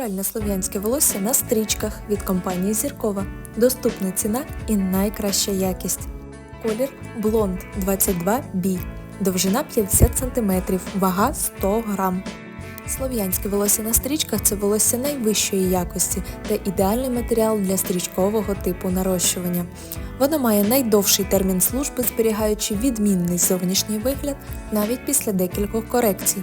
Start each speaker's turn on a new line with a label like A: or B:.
A: Натуральне слов'янське волосся на стрічках від компанії Зіркова. Доступна ціна і найкраща якість. Колір блонд 22 b довжина 50 см, вага 100 грам. Слов'янське волосся на стрічках це волосся найвищої якості та ідеальний матеріал для стрічкового типу нарощування. Воно має найдовший термін служби, зберігаючи відмінний зовнішній вигляд навіть після декількох корекцій.